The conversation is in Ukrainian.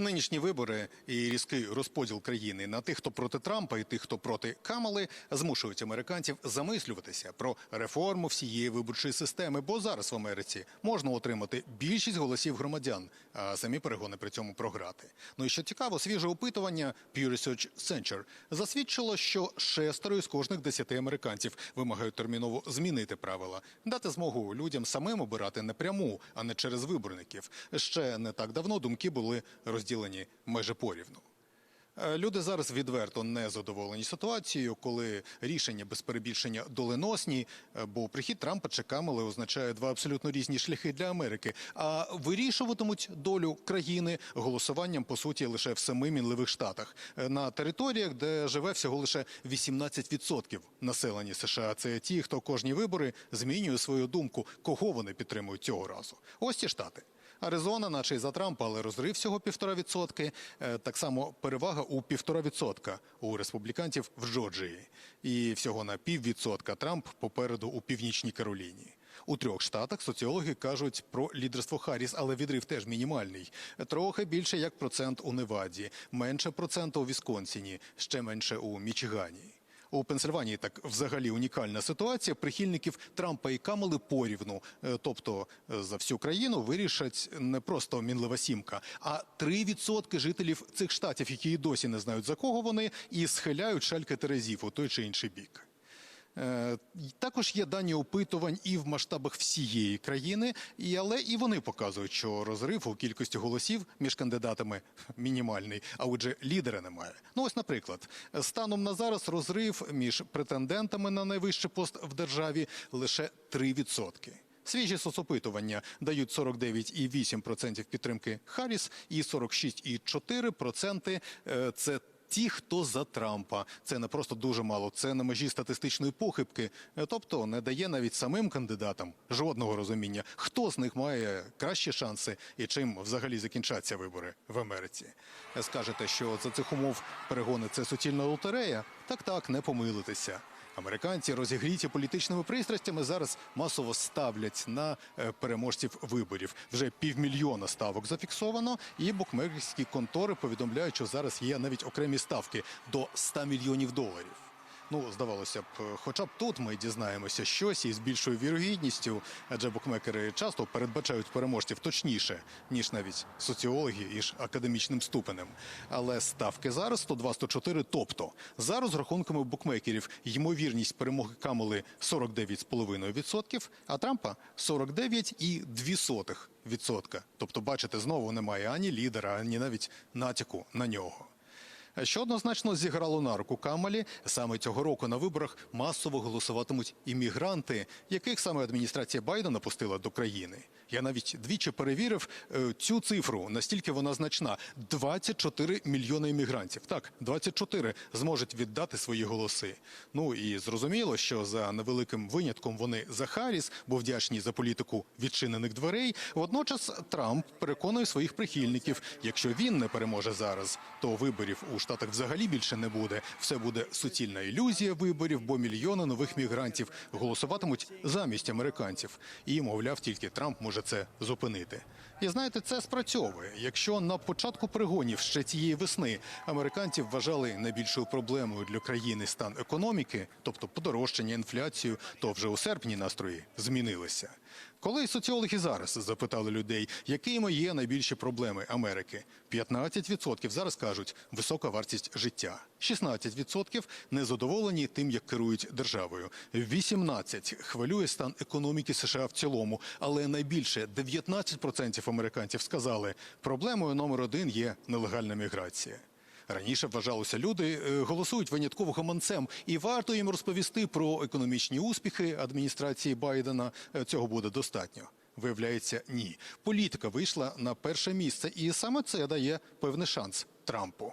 Нинішні вибори і різкий розподіл країни на тих, хто проти Трампа, і тих, хто проти Камали, змушують американців замислюватися про реформу всієї виборчої системи. Бо зараз в Америці можна отримати більшість голосів громадян, а самі перегони при цьому програти. Ну і що цікаво, свіже опитування Pew Research Center засвідчило, що шестеро із кожних десяти американців вимагають терміново змінити правила, дати змогу людям самим обирати напряму, а не через виборників. Ще не так давно думки були розділені майже порівну. Е, Люди зараз відверто не задоволені ситуацією, коли рішення без перебільшення доленосні, е, бо прихід Трампа чи Камали означає два абсолютно різні шляхи для Америки. А вирішуватимуть долю країни голосуванням по суті лише в семи мінливих штатах Е, на територіях, де живе всього лише 18% населення США. Це ті, хто кожні вибори змінює свою думку, кого вони підтримують цього разу. Ось ці штати. Аризона, наче й за Трампа, але розрив всього півтора відсотки. Е, Так само перевага у півтора відсотка у республіканців в Джорджії. І всього на піввідсотка Трамп попереду у північній Кароліні. У трьох штатах соціологи кажуть про лідерство Харріс, але відрив теж мінімальний. Трохи більше як процент у Неваді, менше процента у Вісконсіні, ще менше у Мічигані. У Пенсильванії так взагалі унікальна ситуація. Прихильників Трампа і Камали порівну, Е, тобто е, за всю країну вирішать не просто мінлива сімка, а 3% жителів цих штатів, які і досі не знають за кого вони, і схиляють шальки терезів у той чи інший бік. Е, Також є дані опитувань і в масштабах всієї країни, але і вони показують, що розрив у кількості голосів між кандидатами мінімальний, а отже, лідера немає. Ну ось, наприклад, станом на зараз розрив між претендентами на найвищий пост в державі лише 3%. Свіжі соцопитування дають 49,8% підтримки Харріс і 46,4% е, – це Ті, хто за Трампа, це не просто дуже мало, це на межі статистичної похибки, Е, тобто не дає навіть самим кандидатам жодного розуміння, хто з них має кращі шанси і чим взагалі закінчаться вибори в Америці. Скажете, що за цих умов перегони це суцільна лотерея? Так, так, не помилитеся. Американці, розігріті політичними пристрастями, зараз масово ставлять на е, переможців виборів. Вже півмільйона ставок зафіксовано, і букмекерські контори повідомляють, що зараз є навіть окремі ставки до 100 мільйонів доларів. Ну, здавалося б, хоча б тут ми дізнаємося щось із більшою вірогідністю, адже букмекери часто передбачають переможців точніше, ніж навіть соціологи із академічним ступенем. Але ставки зараз 102-104, тобто за розрахунками букмекерів ймовірність перемоги Камали 49,5%, а Трампа 49,2%. Тобто, бачите, знову немає ані лідера, ані навіть натяку на нього. Що однозначно зіграло на руку Камалі, саме цього року на виборах масово голосуватимуть іммігранти, яких саме адміністрація Байдена пустила до країни. Я навіть двічі перевірив е, цю цифру, настільки вона значна: 24 мільйони іммігрантів. Так, 24 зможуть віддати свої голоси. Ну і зрозуміло, що за невеликим винятком вони за Харріс, бо вдячні за політику відчинених дверей. Водночас Трамп переконує своїх прихильників, якщо він не переможе зараз, то виборів у штатах взагалі більше не буде. Все буде суцільна ілюзія виборів, бо мільйони нових мігрантів голосуватимуть замість американців. І, мовляв, тільки Трамп може це зупинити. І знаєте, це спрацьовує. Якщо на початку перегонів ще цієї весни американці вважали найбільшою проблемою для країни стан економіки, тобто подорожчання, інфляцію, то вже у серпні настрої змінилися. Коли соціологи зараз запитали людей, якими є найбільші проблеми Америки, 15% зараз кажуть висока вартість життя, 16% незадоволені тим, як керують державою, 18% хвилює стан економіки США в цілому, але найбільше 19% американців сказали, проблемою номер один є нелегальна міграція. Раніше вважалося, люди е, голосують винятково гаманцем, і варто їм розповісти про економічні успіхи адміністрації Байдена. Е, Цього буде достатньо. Виявляється, ні. Політика вийшла на перше місце, і саме це дає певний шанс Трампу.